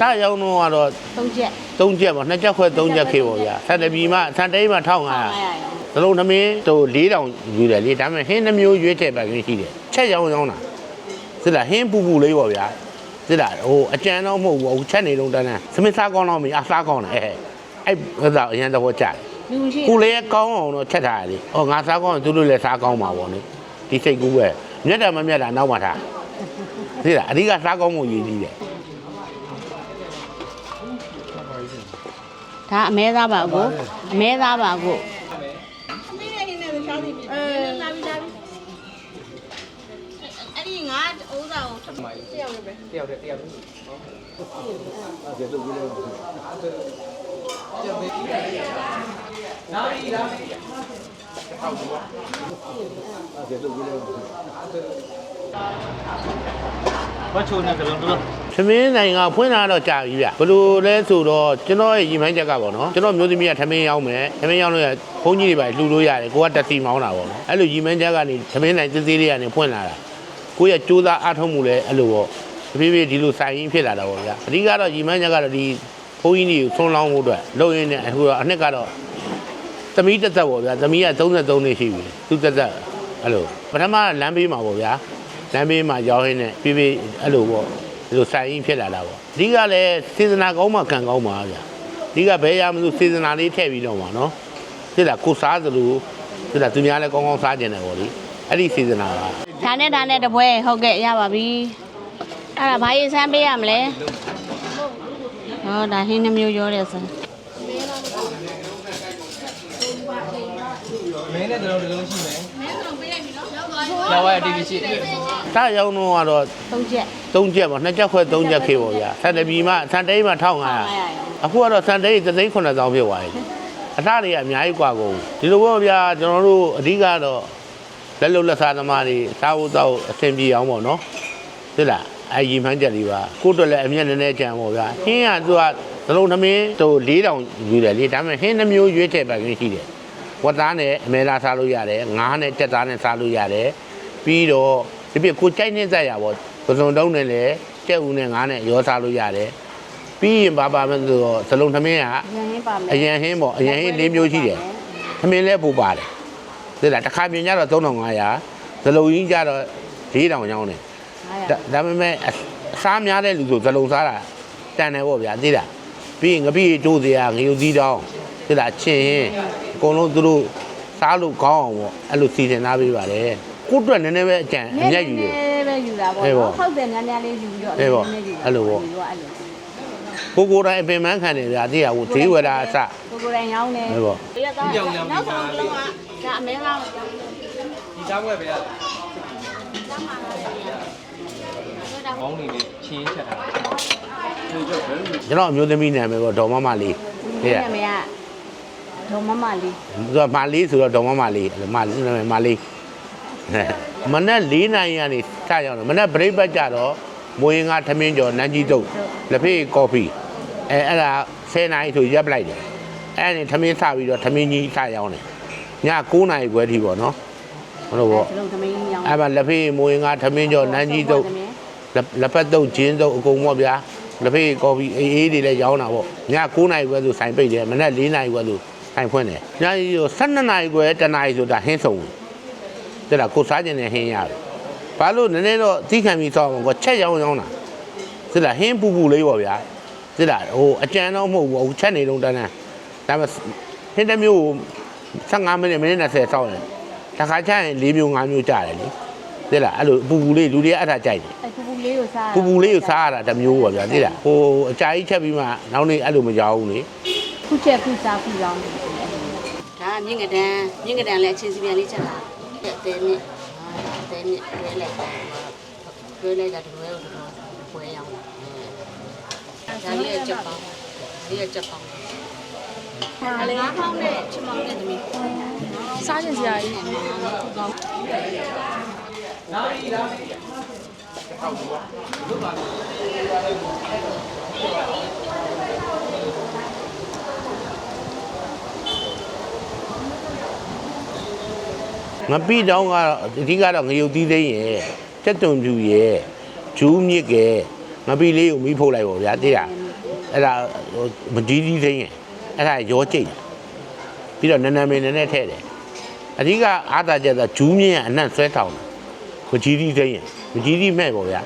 စရောက်တော့ကတော့သုံးချက်3ချက်ပေါ့2ချက်ခွဲ3ချက်ခေပေါ့ဗျာဆန်တပီမှဆန်တိန်မှ1500 900ရောသလုံးသမင်းတို့4000ယူတယ်လေဒါပေမဲ့ဟင်းနှမျိုးရွေးချက်ပဲခင်းရှိတယ်ချက်ရောင်းရောင်းတာစစ်လားဟင်းပူပူလေးပေါ့ဗျာစစ်လားဟိုအကြမ်းတော့မဟုတ်ဘူးချက်နေလုံးတန်းတန်းသမင်းစားကောင်းတော့မရအစားကောင်းတယ်အဲ့အဲ့ဟိုသာအရင်တော့ကြားလူမရှိကိုလည်းကောင်းအောင်တော့ချက်ထားရလေဟောငါစားကောင်းရင်သူတို့လည်းစားကောင်းမှာပေါ့နိဒီစိတ်ကူးပဲမြတ်တယ်မမြတ်တာနောက်မှထားသိလားအဓိကစားကောင်းမှုရည်ကြီးတယ် ဒါအမဲသားပါကိုအမဲသားပါကိုအဲ့ဒီငါဥစားကိုထပ်တယောက်ပဲတယောက်တည်းတယောက်တည်း ဘာချိုးနေကြလုံးတော့သမင်းနိုင်ကဖွင့်လာတော့ကြာပြီဗျဘလို့လဲဆိုတော့ကျွန်တော်ရဲ့ရီမိုင်းချက်ကပေါ့နော်ကျွန်တော်မျိုးသမီးကသမင်းရောက်မယ်သမင်းရောက်လို့ရဘုန်းကြီးတွေပါလှူလို့ရတယ်ကိုကတက်စီမောင်းတာပေါ့နော်အဲ့လိုရီမိုင်းချက်ကနေသမင်းနိုင်သေးသေးလေးကနေဖွင့်လာတာကိုရဲ့ကြိုးစားအားထုတ်မှုလဲအဲ့လိုပေါ့တဖြည်းဖြည်းဒီလိုစိုင်ရင်းဖြစ်လာတာပေါ့ဗျာအဓိကတော့ရီမိုင်းချက်ကတော့ဒီဘုန်းကြီးတွေကိုဆုံးလောင်းမှုအတွက်လုပ်ရင်းနဲ့အခုတော့အနှစ်ကတော့သမီးတက်သက်ပေါ့ဗျာသမီးက33နှစ်ရှိပြီသူတက်သက်အဲ့လိုပထမလမ်းဘေးမှာပေါ့ဗျာ လမ်းဘေးမှာရောက်ရင်းနဲ့ပြေးပြေးအဲ့လိုပေါ့ဒီလိုဆိုင်ရင်းဖြစ်လာတာပေါ့အဓိကလည်းစေတနာကောင်းမှကံကောင်းပါဗျာအဓိကဘယ်ရမလို့စေတနာလေးထည့်ပြီးတော့မှာနော်သိလားကိုစားသလိုသိလားသူများလည်းကောင်းကောင်းစားကြတယ်ပေါ့လေအဲ့ဒီစေတနာပါဒါနဲ့ဒါနဲ့တပွဲဟုတ်ကဲ့ရပါပြီအဲ့ဒါဘာရေးစမ်းပေးရမလဲဟောဒါဟင်းနှမျိုးရောတယ်စမ်းမင်းနဲ့တလုံးတလုံးရှိမယ်မင်းတို့ပေးလိုက်ပြီနော် ရောက်သွားပြီ ။ကျော်ဝဲအတီးရှိ စရောက်တော့ကတော့ သုံးချက် 3ချက်ပေါ့2ချက်ခွဲ3ချက်ခေပေါ့ဗျာဆန်တပီမှဆန်တိန်မှ1500 900ရော အခုကတော့စံတိတ်သသိန်း9000ဖြစ်သွားပြီအထားတွေကအများကြီးกว่าကုန်ဒီလိုပေါ့ဗျာကျွန်တော်တို့အဓိကတော့လက်လုံလက်စားသမားတွေစားဖို့တော့အဆင်ပြေအောင်ပေါ့နော်သိလားအဲရီမှန်းချက်လေးပါကိုယ့်အတွက်လည်းအမျက်နည်းနည်းကြံပေါ့ဗျာဟင်းကသူကသလုံးသမင်းတို့4000ယူတယ်လေဒါပေမဲ့ဟင်းနှမျိုးရွေးချက်ပဲခင်းရှိတယ် ဝတ်သားနဲ့အမဲသားစားလို့ရတယ်ငါးနဲ့တက်သားနဲ့စားလို့ရတယ်ပြီးတော့ဒီပြကိုကြိုက်နေကြရပေါ့ပစုံတုံးနဲ့လည်းကြက်ဦးနဲ့ငါးနဲ့ရောစားလို့ရတယ်ပြီးရင်ဘာပါမလဲဆိုတော့သလုံးသမင်းကရန်ဟင်းပါမယ်အရန်ဟင်းပေါ့အရန်ဟင်း၄မျိုးရှိတယ်သမင်းလဲပူပါတယ်သိလားတစ်ခါပြင်ကြတော့3500ဇလုံကြီးကြတော့4000ကျောင်းတယ်ဒါဒါပေမဲ့အအစားများတဲ့လူဆိုဇလုံစားတာတန်တယ်ပေါ့ဗျာသိလားပြီးရင်ငပိတိုးစရာငရုတ်သီးတောင်းသိလားချင်းရင် အကုန်လုံးသူတို့စားလို့ကောင်းအောင်ပေါ့အဲ့လိုစီစဉ်ထားပေးပါတယ်ကိုယ့်အတွက်နည်းနည်းပဲအကြံအမျက်ယူတယ်ပဲယူတာပေါ့အေးပေါ့နော်ဟုတ်တယ်များများလေးယူပြီးတော့အေးပေါ့နည်းနည်းယူတာအဲ့လိုပေါ့ယူတော့အဲ့လိုကိုကိုယ်တိုင်အပင်ပန်းခံတယ်ဗျာသိရဘူးဈေးဝယ်တာအစကိုကိုယ်တိုင်ရောင်းနေဟဲ့ပေါ့ဒီကတော့နောက်ဆုံးတစ်လုံးကဒါအမဲလား။ဒီသားဘွဲ့ပဲရ။ကောင်းနေလေချင်းချက်တာ။ဒီကြောက်ဘယ်လိုကျွန်တော်အမျိုးသမီးနာမည်ပေါ့ဒေါ်မမလေးသိလားနာမည်က ဒေါ်မမလေးသူကမာလေးဆိုတော့ဒေါ်မမလေးအဲ့လိုမာလေးနာမည်မာလေးမနက်၄နာရီကနေစရောက်တယ်မနက်ဘရိတ်ပတ်ကြတော့မွေးငါထမင်းကျော်နန်းကြီးတုတ်လက်ဖေးကော်ဖီအဲအဲ့ဒါ10နာရီဆိုရပ်ပလိုက်တယ်အဲ့ဒါနေထမင်းစပြီးတော့ထမင်းကြီးစရောက်တယ်ည9နာရီခွဲထိပေါ့နော်ဟုတ်လို့ပေါ့ဒီလိုသမီးရောင်းအဲ့မှာလက်ဖေးမွေးငါထမင်းကျော်နန်းကြီးတုတ်လက်လက်ပတ်တုပ်ဂျင်းတုပ်အကုန်ပေါ့ဗျာလက်ဖေးကော်ဖီအေးအေးတွေလည်းရောင်းတာပေါ့ည9နာရီခွဲဆိုဆိုင်ပိတ်တယ်မနက်4နာရီခွဲဆို ဆိုင်ဖွင့်တယ်ညကြီးဆို12နာရီခွဲတနာရီဆိုတာဟင်းဆုံးတယ်ဒါကိုစားကျင်တဲ့ဟင်းရတယ်ဘာလို့နည်းနည်းတော့သီးခံပြီးစောင်းကိုချက်ရောင်းရောင်းတာဒါဟင်းပူပူလေးပေါ့ဗျာဒါဟိုအကြမ်းတော့မဟုတ်ဘူးချက်နေလုံးတန်းတန်းဒါပေမဲ့ဟင်းတစ်မျိုး15မိနစ်မိနစ်20စောင်းတယ်တစ်ခါချရင်4မျိုး5မျိုးကြာတယ်လေဒါအဲ့လိုပူပူလေးလူတွေအဲ့ဒါကြိုက်တယ်အဲ့ပူပူလေးကိုစားပူပူလေးကိုစားရတာတစ်မျိုးပါဗျာသိလားဟိုအကြာကြီးချက်ပြီးမှနောက်နေ့အဲ့လိုမကြောက်ဘူးလေခုချက်ခုစားခုရောင်းဒါ မြင့်ကဒန်မြင့်ကဒန်လည်းအချင်းစီပြန်လေးချက်တာတဲ့တဲမြင့်တဲမြင့်တဲလိုက်တွဲလိုက်တာဒီလိုတော့ပွဲရောင်းဒါလေးချက်ပေါင်းဒီရချက်ပေါင်းဟာလေငါးပေါင်းနဲ့ချက်ပေါင်းနဲ့သမီးစားကျင်စရာကြီးကောင်း ငပိတောင်းကတော့အဓိကတော့ငရုတ်သီးသိန်းရဲ့တက်တုံပြူရဲ့ဂျူးမြစ်ကဲငပိလေးကိုမိဖို့လိုက်ပါဗျာသိလားအဲ့ဒါဟိုမကြီးကြီးသိရင်အဲ့ဒါရောကြိတ်တယ်ပြီးတော့နန်းနန်းမင်းနည်းနည်းထည့်တယ်အဓိကအားသာချက်ဆိုဂျူးမြင့်ကအနံ့ဆွဲထောင်တယ်မကြီးကြီးသိရင်မကြီးကြီးမဲ့ပေါ့ဗျာ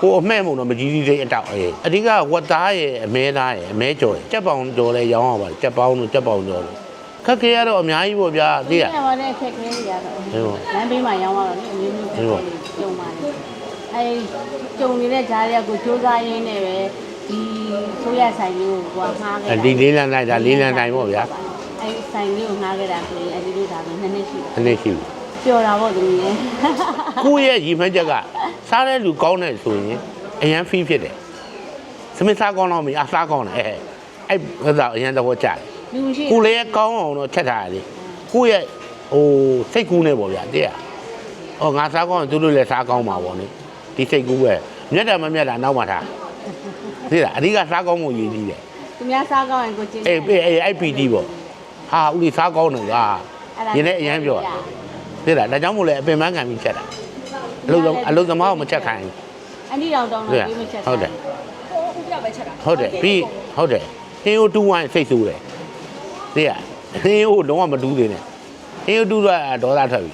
ကိုအမဲ့မို့တော့မကြီးကြီးသိအတောက်အေးအဓိကဝတ်သားရဲ့အမဲသားရဲ့အမဲကြော်ရဲ့ကြက်ပေါင်ကြော်လဲရောင်းအောင်ပါကြက်ပေါင်းတို့ကြက်ပေါင်ကြော်လို့ခ က်ခဲရတော့အများကြီးပေါ့ဗျာသိရ။အဲ့ပါတဲ့ခက်ခဲတွေကတော့ဟုတ်ပါလမ်းဘေးမှာရောင်းရတော့လေအမျိုးမျိုးခက်ခဲတွေကြုံပါလေ။အဲကြုံနေတဲ့ဂျားတွေကကိုစူးစမ်းရင်းနဲ့ပဲဒီဆိုရဆိုင်လေးကိုကွာမှားခဲ့ဒီလေးလန်းလိုက်ဒါလေးလန်းတိုင်းပေါ့ဗျာအဲဆိုင်လေးကိုငှားခဲ့တာဆိုရင်အဲဒီလိုဒါပဲနှစ်နှစ်ရှိတယ်အနေရှိဘူးပျော်တာပေါ့သူကြီးရဲ့ကိုယ့်ရဲ့ရည်မှန်းချက်ကစားတဲ့လူကောင်းတယ်ဆိုရင်အရန်ဖီးဖြစ်တယ်သမင်းစားကောင်းတော့မီအစားကောင်းတယ်အဲအဲ့ဟိုတော့အရန်တော့ကြားတယ် လူရှိကိုယ်လည်းကောင်းအောင်တော့ချက်ထားရတယ်ကိုယ့်ရဲ့ဟိုစိတ်ကူးနေပေါ့ဗျာတဲ့ဟောငါစားကောင်းရင်သူတို့လည်းစားကောင်းမှာပေါ့နိဒီစိတ်ကူးပဲမြတ်တာမမြတ်တာနောက်မှထားသိလားအဓိကစားကောင်းမှုရည်ကြီးတယ်သူများစားကောင်းရင်ကိုကျင်းအေးအေးအေးအဲ့ပီတီပေါ့ဟာဦးလေးစားကောင်းတယ်ကွာရင်းနဲ့အရန်ပြောတာသိလားဒါကြောင့်မို့လဲအပင်ပန်းခံပြီးချက်တာအလုပ်အလုပ်သမားကိုမချက်ခိုင်းဘူးအန်ဒီတောင်တောင်ဟုတ်တော့တယ်ပြေးမချက်ဟုတ်တယ်ဦးပြပဲချက်တာဟုတ်တယ်ပြီးဟုတ်တယ်ဟင်းကိုတူးဝိုင်းစိတ်ဆိုးတယ် သိရဟင်းကိုလုံးဝမတူးသေးနဲ့ဟင်းကိုတူးတော့ဒေါသထွက်ပြီ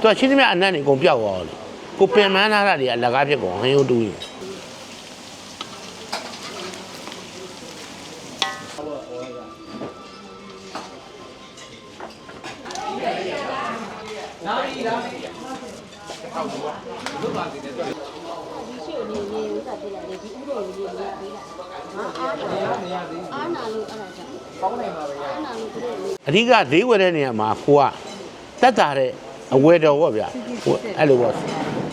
သူကချင်းသမျှအနံ့နေကုန်ပြောက်သွားတယ်ကိုပင်မန်းလာတာတွေအလကားဖြစ်ကုန်ဟင်းကိုတူးရင်ရှိနေနေဥစ္စာပြလိုက်လေဒီဥပဒေကြီးလေးပေးလိုက်ငါအားနာအားနာလို့အဲ့ဒါ ကြောင့်ကောင်းနိုင်ပါပဲရအားနာလို့သူတို့လေးအဓိကဈေးဝယ်တဲ့နေရာမှာကိုကတက်တာတဲ့အဝယ်တော်ပေါ့ဗျာဟိုအဲ့လိုပေါ့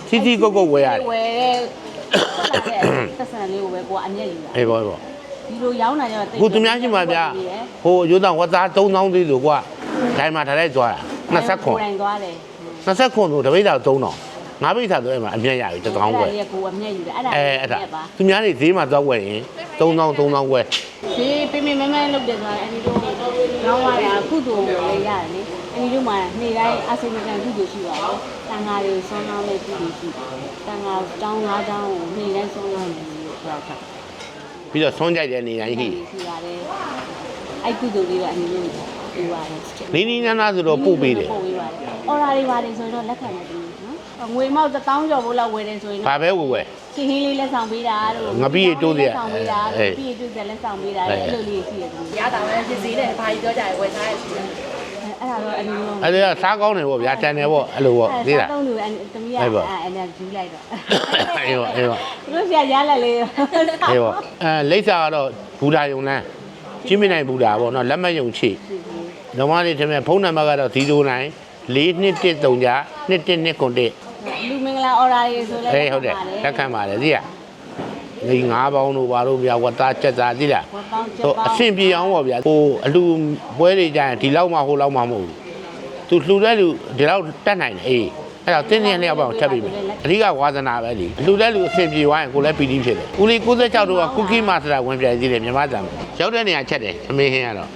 စီစီကုတ်ကုတ်ဝယ်ရတယ်ဝယ်တဲ့သက်ဆန်လေးကိုပဲကိုကအမျက်ယူတာအေးပေါ့ပေါ့ဒီလိုရောင်းတာကြတော့ခုသူများရှိမှာဗျာဟိုရိုးသားဝတ်သား3000သေးဆိုကွာဒိုင်မှာထားလိုက်သွားတာ20ခွန်ကိုယ်တိုင်သွားတယ်20ခွန်ဆိုတပိတ်တာ3000 ငါးပိတ်တာဆိုအဲ့မှာအမြတ်ရပြီ1000ခွဲအဲ့ဒါလေးကိုအမျက်ယူတယ်အဲ့ဒါအဲအဲ့ဒါပါသူများတွေဈေးမှာသွားဝယ်ရင်3000 3000ခွဲဒီပြင်းပြင်းမမန်းလုပ်တယ်ဆိုတာအန်ဒီတို့ရောင်းရတာကုသိုလ်ကိုလည်းရတယ်လေအန်ဒီတို့မှာနေ့တိုင်းအစိမကံကုသိုလ်ရှိပါတယ်တန်ဃာတွေကိုဆွမ်းလောင်းတဲ့ကုသိုလ်ရှိတန်ဃာတောင်းငါးတောင်းကိုနေ့တိုင်းဆွမ်းလောင်းနေလို့ပြောတာပြီးတော့ဆွန်းကြိုက်တဲ့နေရာကြီးရှိရှိရတယ်အဲ့ကုသိုလ်လေးကအန်ဒီတို့ပြပါတယ်နီးနီးနားနားဆိုတော့ပို့ပေးတယ်ပို့ပေးပါတယ်အော်ရာတွေပါတယ်ဆိုတော့လက်ခံတယ်ဒီနော် ငွေမောက်1000ကျော်ဖို့လောက်ဝယ်တယ်ဆိုရင်ဘာပဲဝယ်ဝယ်ချင်းဟင်းလေးလက်ဆောင်ပေးတာတို့ငပိရတိုးစရာလက်ဆောင်ပေးတာအေးတို့ပြီးရတိုးစရာလက်ဆောင်ပေးတာအေးအဲ့လိုလေးရှိရတယ်ရတာပဲဖြစ်စေတယ်ဘာကြီးပြောကြရဝယ်စားရရှိတယ်အဲ့ဒါတော့အနည်းဆုံးအဲ့ဒါကစားကောင်းတယ်ပေါ့ဗျာတန်တယ်ပေါ့အဲ့လိုပေါ့သိလားတုံးလူအတမီးကအဲ့ပေါ့အဲ့အဲ့နဲ့ဂျူးလိုက်တော့အေးပေါ့အေးပေါ့တို့ဆရာရလက်လေးအေးပေါ့အဲလိပ်စာကတော့ဘူဒါယုံလန်းချင်းမြနိုင်ဘူဒါပေါ့နော်လက်မယုံချိဓမ္မလေးတည်းဖုန်းနံပါတ်ကတော့09 4213ကြ2129လူမင်္ဂ လာအော်ရာတွေဆိုလဲအေးဟုတ်တယ်လက်ခံပါတယ်သိလားဒီငါးပေါင်းတို့ဘာလို့ဗျာဝတ်သားချက်သားသိလားဝပေါင်းချက်ဟိုပေါအင်းဆင်ပြေအောင်ပေါ့ဗျာဟိုအလူပွဲတွေကြရင်ဒီလောက်မှဟိုလောက်မှမဟုတ်ဘူးသူလှူတဲ့လူဒီလောက်တက်နိုင်တယ်အေးအဲ့တော့တင်းတင်းလျောက်ပေါ့ချက်ပြီးမယ်အဓိကဝါသနာပဲလीလှူတဲ့လူအဆင်ပြေသွားရင်ကိုလည်းပီတိဖြစ်တယ်ဦးလေး96တို့ကကုကီမာစတာဝင်ပြိုင်သေးတယ်မြမတံရောက်တဲ့နေရာချက်တယ်သမင်းဟင်းကတော့